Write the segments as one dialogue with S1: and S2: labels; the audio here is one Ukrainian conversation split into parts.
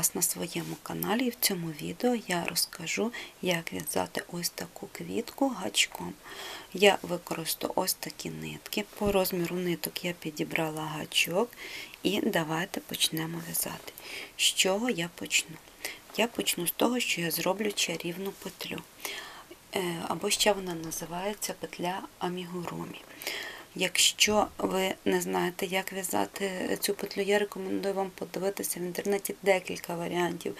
S1: Вас на своєму каналі і в цьому відео я розкажу, як в'язати ось таку квітку гачком. Я використаю ось такі нитки. По розміру ниток я підібрала гачок і давайте почнемо в'язати. З чого я почну? Я почну з того, що я зроблю чарівну петлю. Е, або ще вона називається петля амігурумі. Якщо ви не знаєте, як в'язати цю петлю, я рекомендую вам подивитися в інтернеті декілька варіантів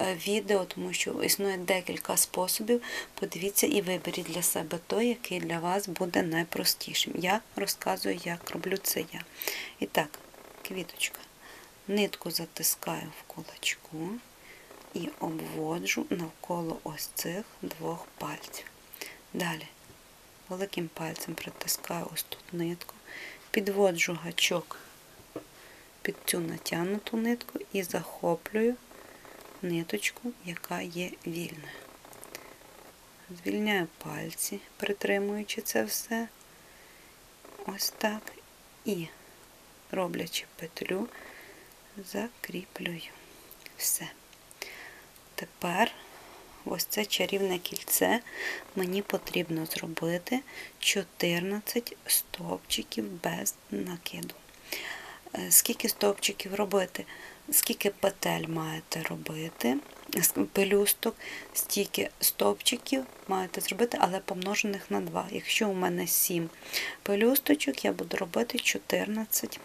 S1: е, відео, тому що існує декілька способів. Подивіться і виберіть для себе той, який для вас буде найпростішим. Я розказую, як роблю це я. І так, квіточка. Нитку затискаю в кулачку і обводжу навколо ось цих двох пальців. Далі великим пальцем притискаю ось тут нитку, підводжу гачок під цю натягнуту нитку і захоплюю ниточку, яка є вільною. Звільняю пальці, притримуючи це все, ось так, і, роблячи петлю, закріплюю все. Тепер ось це чарівне кільце мені потрібно зробити 14 стовпчиків без накиду. Е, скільки стовпчиків робити? Скільки петель маєте робити, пелюсток, стільки стовпчиків маєте зробити, але помножених на 2. Якщо у мене 7 пелюсточок, я буду робити 14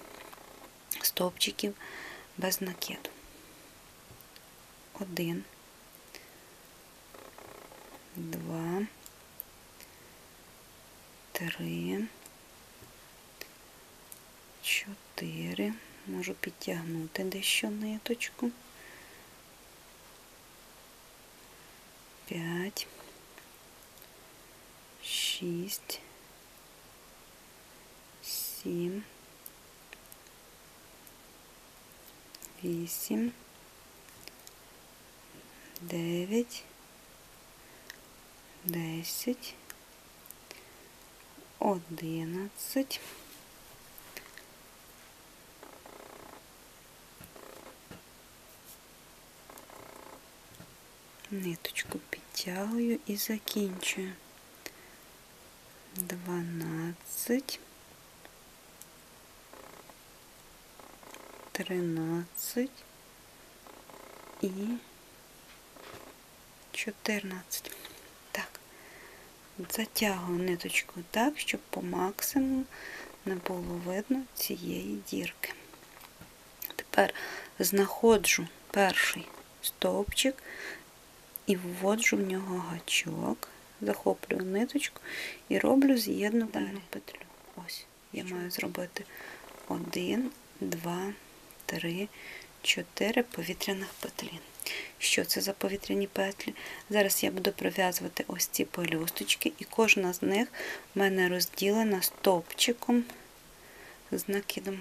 S1: стовпчиків без накиду. Один два, три, чотири. Можу підтягнути дещо ниточку. П'ять, шість, сім, вісім, дев'ять. 10, 11, ниточку підтягую і закінчую. 12, 13 і 14. Затягую ниточку так, щоб по максимуму не було видно цієї дірки. Тепер знаходжу перший стовпчик і вводжу в нього гачок, захоплюю ниточку і роблю з'єднувальну петлю. Ось, я маю зробити один, два, три, чотири повітряних петлі. Що це за повітряні петлі? Зараз я буду пров'язувати ось ці пелюсточки, і кожна з них в мене розділена стовпчиком з накидом.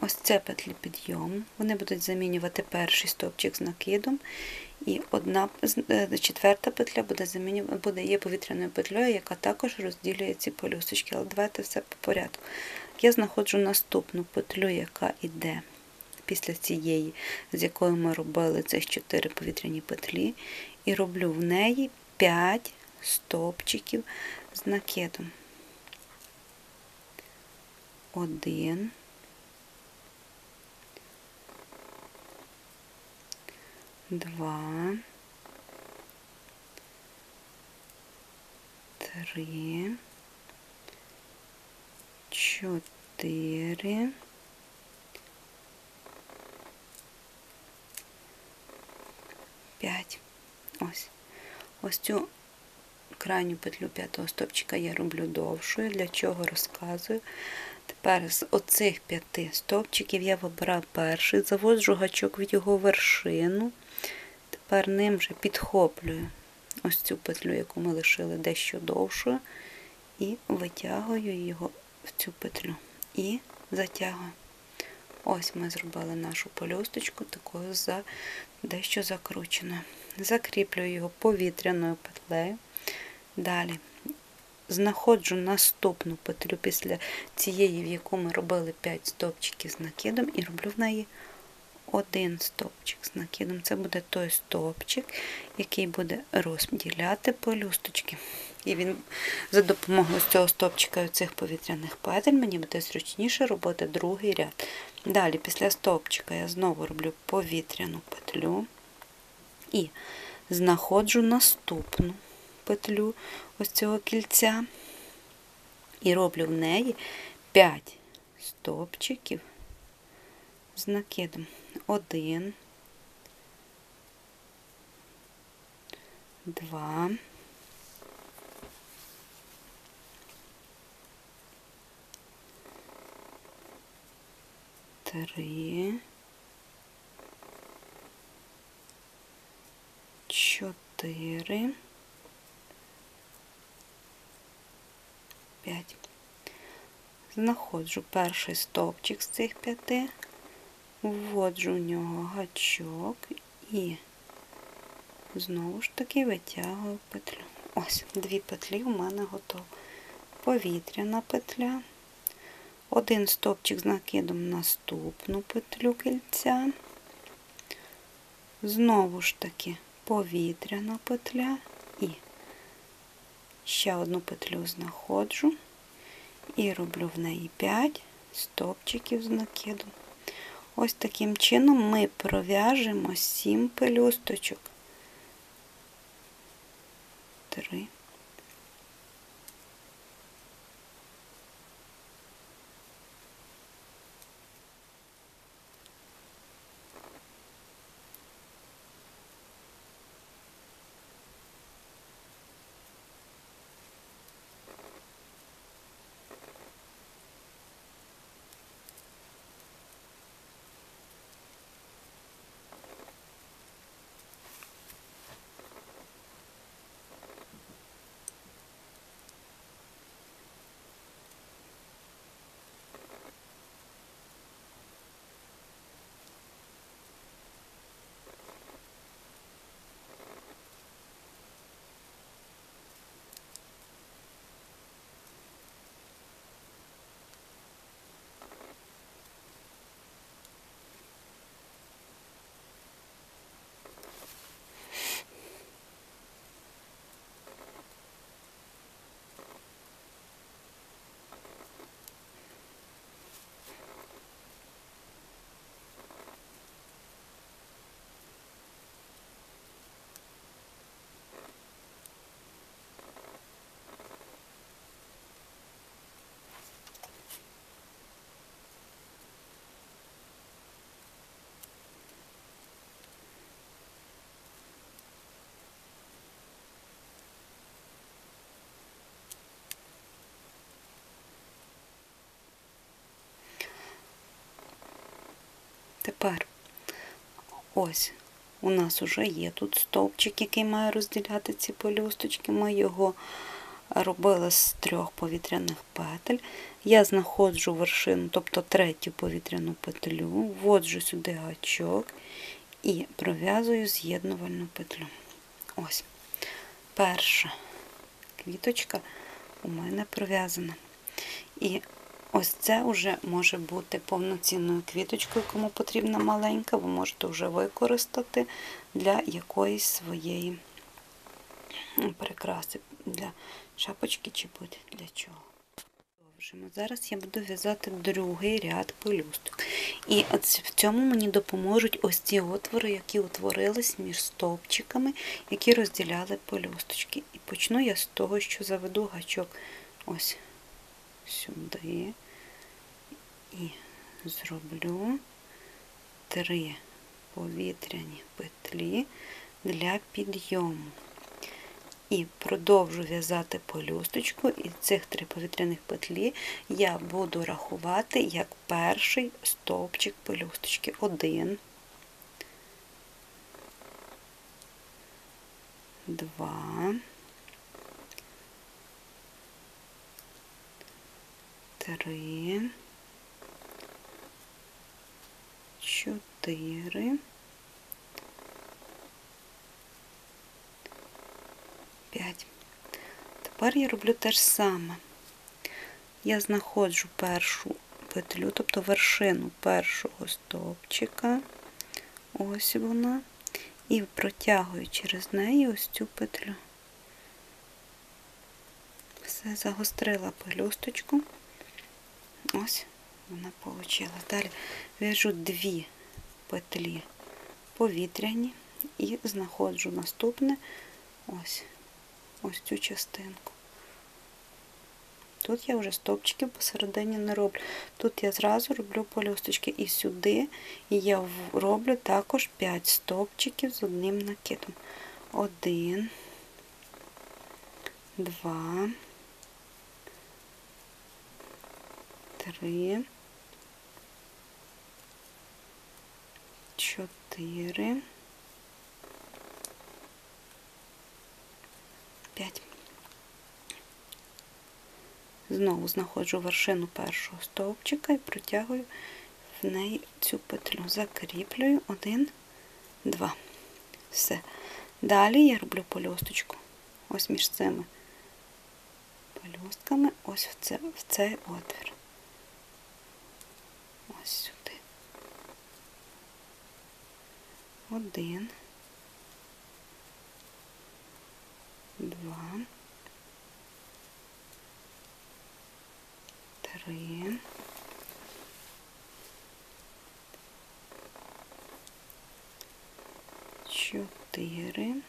S1: Ось це петлі підйому. Вони будуть замінювати перший стовпчик з накидом, і одна е, четверта петля буде замінювати, буде є повітряною петлею, яка також розділює ці пелюсточки. Але давайте все по порядку. Я знаходжу наступну петлю, яка йде після цієї, з якою ми робили цих 4 повітряні петлі, і роблю в неї 5 стовпчиків з накидом. Один. Два. Три. Чотири. 5. Ось Ось цю крайню петлю п'ятого стопчика я роблю довшою, для чого розказую. Тепер з оцих п'яти стовпчиків я вибираю перший, заводжу гачок від його вершину. Тепер ним вже підхоплюю ось цю петлю, яку ми лишили дещо довшою, і витягую його в цю петлю і затягую. Ось ми зробили нашу пелюсточку такою за дещо закручено, Закріплюю його повітряною петлею. Далі знаходжу наступну петлю після цієї, в яку ми робили 5 стовпчиків з накидом, і роблю в неї один стовпчик з накидом. Це буде той стовпчик, який буде розділяти пелюсточки. І він за допомогою цього стовпчика і цих повітряних петель мені буде зручніше робити другий ряд. Далі, після стовпчика, я знову роблю повітряну петлю і знаходжу наступну петлю ось цього кільця і роблю в неї 5 стовпчиків з накидом. Один, два, три, чотири, п'ять. Знаходжу перший стовпчик з цих п'яти, вводжу в нього гачок і знову ж таки витягую петлю. Ось, дві петлі у мене готові. Повітряна петля, один стовпчик з накидом наступну петлю кільця, знову ж таки повітряна петля і ще одну петлю знаходжу і роблю в неї 5 стовпчиків з накидом. Ось таким чином ми пров'яжемо 7 пелюсточок. 3 Тепер ось у нас вже є тут стовпчик, який має розділяти ці пелюсточки. Ми його робили з трьох повітряних петель. Я знаходжу вершину, тобто третю повітряну петлю, вводжу сюди гачок і пров'язую з'єднувальну петлю. Ось. Перша квіточка у мене пров'язана. І Ось це вже може бути повноцінною квіточкою, кому потрібна маленька, ви можете вже використати для якоїсь своєї прикраси, для шапочки чи будь-для чого. Зараз я буду в'язати другий ряд пелюсток. І в цьому мені допоможуть ось ці отвори, які утворились між стовпчиками, які розділяли пелюсточки. І почну я з того, що заведу гачок ось сюди і зроблю три повітряні петлі для підйому. І продовжу в'язати полюсточку, і цих три повітряних петлі я буду рахувати як перший стовпчик пелюсточки. Один, два, три, чотири, п'ять. Тепер я роблю те ж саме. Я знаходжу першу петлю, тобто вершину першого стовпчика, ось вона, і протягую через неї ось цю петлю. Все, загострила пелюсточку. Ось вона вийшла. Далі в'яжу дві петлі повітряні і знаходжу наступне ось ось цю частинку. Тут я вже стовпчиків посередині не роблю. Тут я зразу роблю пелюсточки і сюди я роблю також 5 стовпчиків з одним накидом. Один, два, три, чотири, п'ять. Знову знаходжу вершину першого стовпчика і протягую в неї цю петлю. Закріплюю один, два. Все. Далі я роблю польосточку. Ось між цими польостками, ось в цей отвір. Ось сюди. Один. Два. Три. Чотири.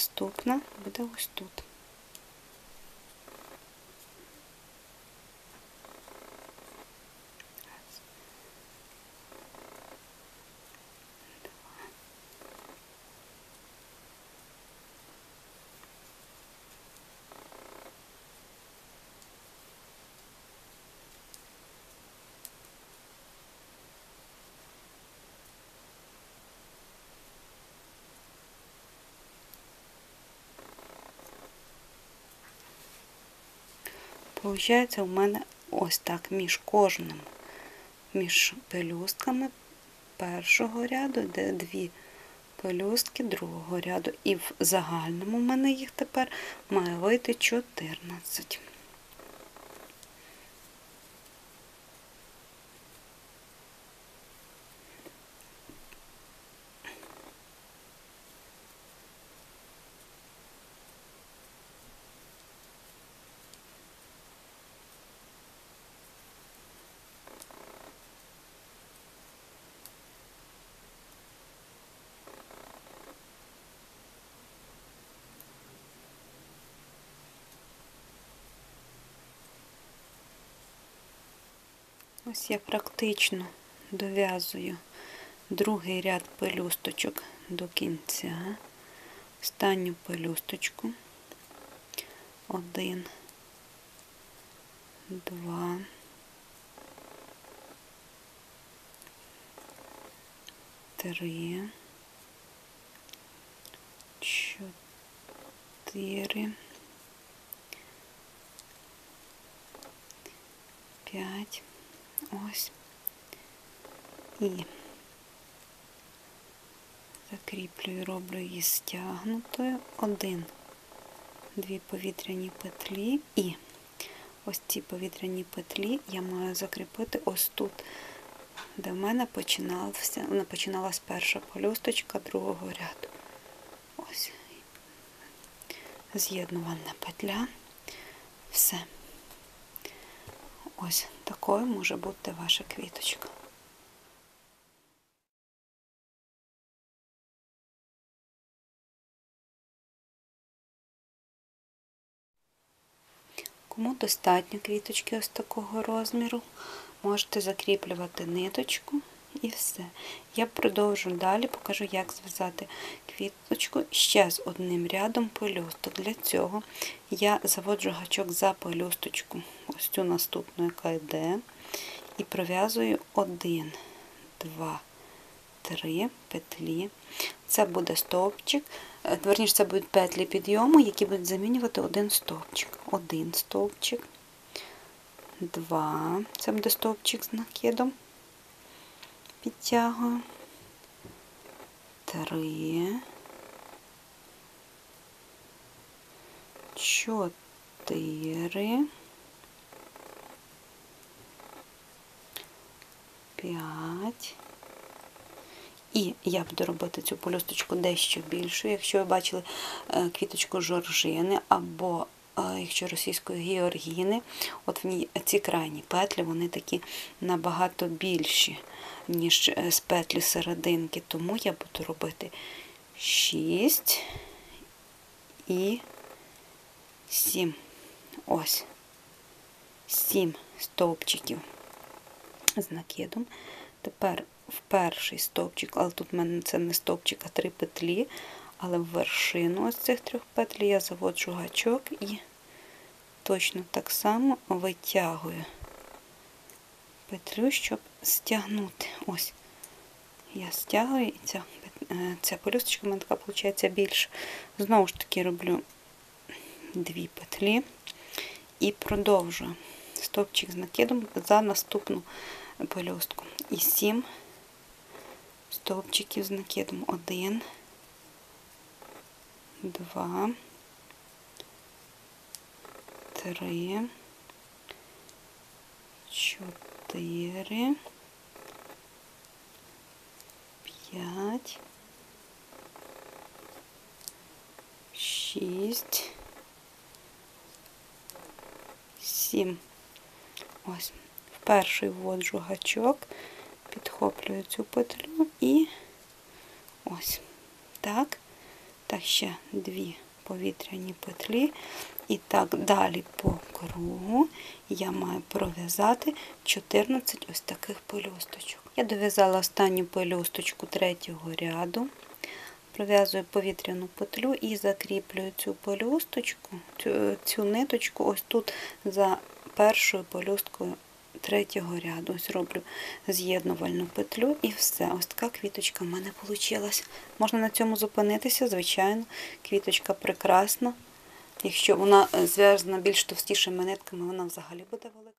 S1: Наступна буде ось тут. Получається у мене ось так між кожним, між пелюстками першого ряду, де дві пелюстки другого ряду. І в загальному у мене їх тепер має вийти 14. Ось я практично дов'язую другий ряд пелюсточок до кінця, останню пелюсточку, один, два, три, чотири, п'ять. Ось і закріплюю, роблю її стягнутою. Один, дві повітряні петлі і ось ці повітряні петлі я маю закріпити ось тут, де в мене починалася, перша полюсточка другого ряду. Ось з'єднувальна петля. Все. Ось такою може бути ваша квіточка. Кому достатньо квіточки ось такого розміру, можете закріплювати ниточку і все. Я продовжу далі, покажу, як зв'язати квіточку ще з одним рядом пелюсток. Для цього я заводжу гачок за пелюсточку, ось цю наступну, яка йде, і пров'язую 1, 2, три петлі. Це буде стовпчик, е, верніше, це будуть петлі підйому, які будуть замінювати один стовпчик. Один стовпчик, два, це буде стовпчик з накидом. Підтягую. Три. Чотири. П'ять. І я буду робити цю полюсточку дещо більшу. Якщо ви бачили е, квіточку жоржини або е, якщо російської георгіни, от в ній ці крайні петлі, вони такі набагато більші, ніж е, з петлі серединки. Тому я буду робити 6 і 7. Ось. 7 стовпчиків з накидом. Тепер в перший стовпчик, але тут в мене це не стовпчик, а три петлі. Але в вершину ось цих трьох петлі я заводжу гачок і точно так само витягую петлю, щоб стягнути. Ось. Я стягую і ця, е, ця полюсточка в мене така виходить більше. Знову ж таки роблю дві петлі і продовжую стовпчик з накидом за наступну пелюстку. І сім стовпчиків з накидом. Один, два, три, чотири, п'ять, шість, сім. Ось. В перший вводжу гачок, підхоплюю цю петлю і ось так. Так, ще дві повітряні петлі. І так далі по кругу я маю пров'язати 14 ось таких пелюсточок. Я дов'язала останню пелюсточку третього ряду, пров'язую повітряну петлю і закріплюю цю пелюсточку, цю, цю ниточку ось тут за першою пелюсткою третього ряду. Ось роблю з'єднувальну петлю і все. Ось така квіточка в мене вийшла. Можна на цьому зупинитися, звичайно, квіточка прекрасна. Якщо вона е, зв'язана більш товстішими нитками, вона взагалі буде велика.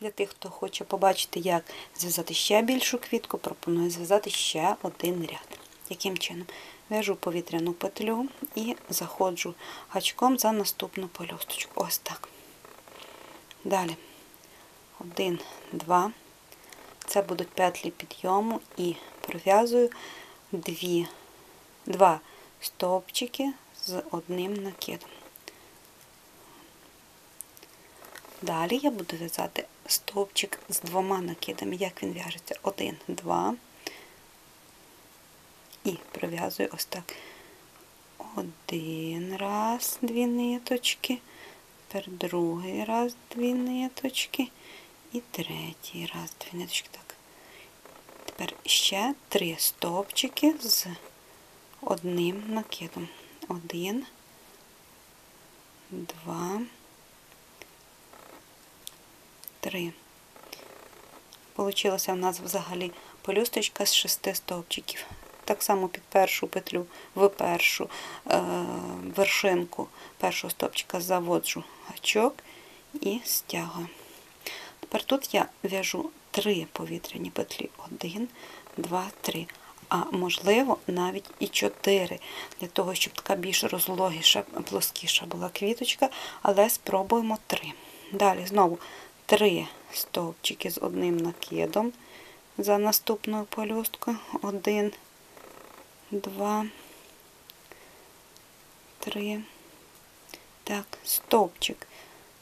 S1: Для тих, хто хоче побачити, як зв'язати ще більшу квітку, пропоную зв'язати ще один ряд. Яким чином? В'яжу повітряну петлю і заходжу гачком за наступну пелюсточку. Ось так. Далі. Один, два. Це будуть петлі підйому і пров'язую дві, два стовпчики з одним накидом. Далі я буду в'язати стовпчик з двома накидами. Як він в'яжеться? Один, два. І пров'язую ось так. Один раз дві ниточки, тепер другий раз дві ниточки і третій раз дві ниточки. Так. Тепер ще три стовпчики з одним накидом. Один, два, три. Получилося в нас взагалі полюсточка з шести стовпчиків так само під першу петлю в першу е, вершинку першого стопчика заводжу гачок і стягую. Тепер тут я в'яжу три повітряні петлі. Один, два, три. А можливо, навіть і чотири, для того, щоб така більш розлогіша, плоскіша була квіточка, але спробуємо три. Далі знову три стовпчики з одним накидом за наступною полюсткою. Один, два, три. Так, стовпчик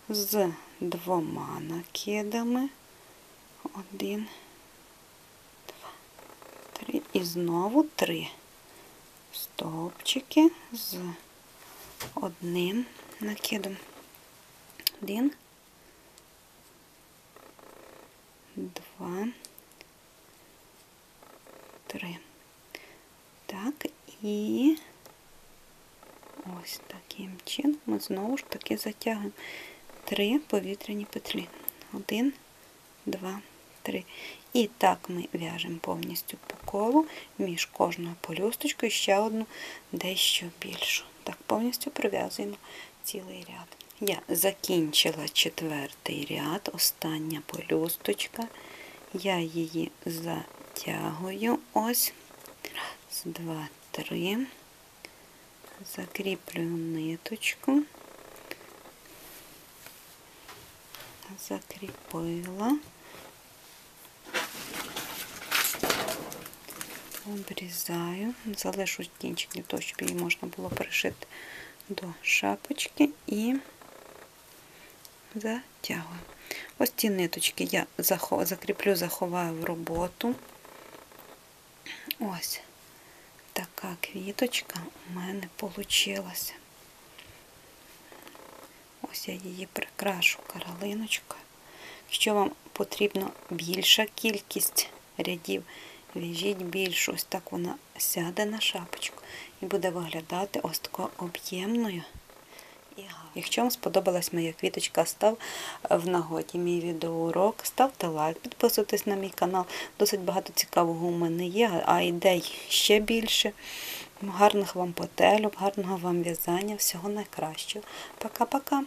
S1: з двома накидами. Один, два, три. І знову три стовпчики з одним накидом. Один, два, три. Так, і ось таким чином ми знову ж таки затягуємо три повітряні петлі. Один, два, три. І так ми в'яжемо повністю по колу між кожною полюсточкою ще одну дещо більшу. Так, повністю прив'язуємо цілий ряд. Я закінчила четвертий ряд, остання полюсточка. Я її затягую. Ось. Раз, два, три. Закріплюю ниточку. Закріпила. Обрізаю, залишу кінчик для того, щоб її можна було пришити до шапочки і затягую. Ось ці ниточки я закріплю, заховаю в роботу. Ось така квіточка у мене вийшла. Ось я її прикрашу каролиночкою. Якщо вам потрібна більша кількість рядів, в'яжіть більше. Ось так вона сяде на шапочку і буде виглядати ось такою об'ємною. Якщо вам сподобалась моя квіточка, став в нагоді мій відеоурок, ставте лайк, підписуйтесь на мій канал. Досить багато цікавого у мене є, а ідей ще більше. Гарних вам потелю, гарного вам в'язання, всього найкращого. Пока-пока!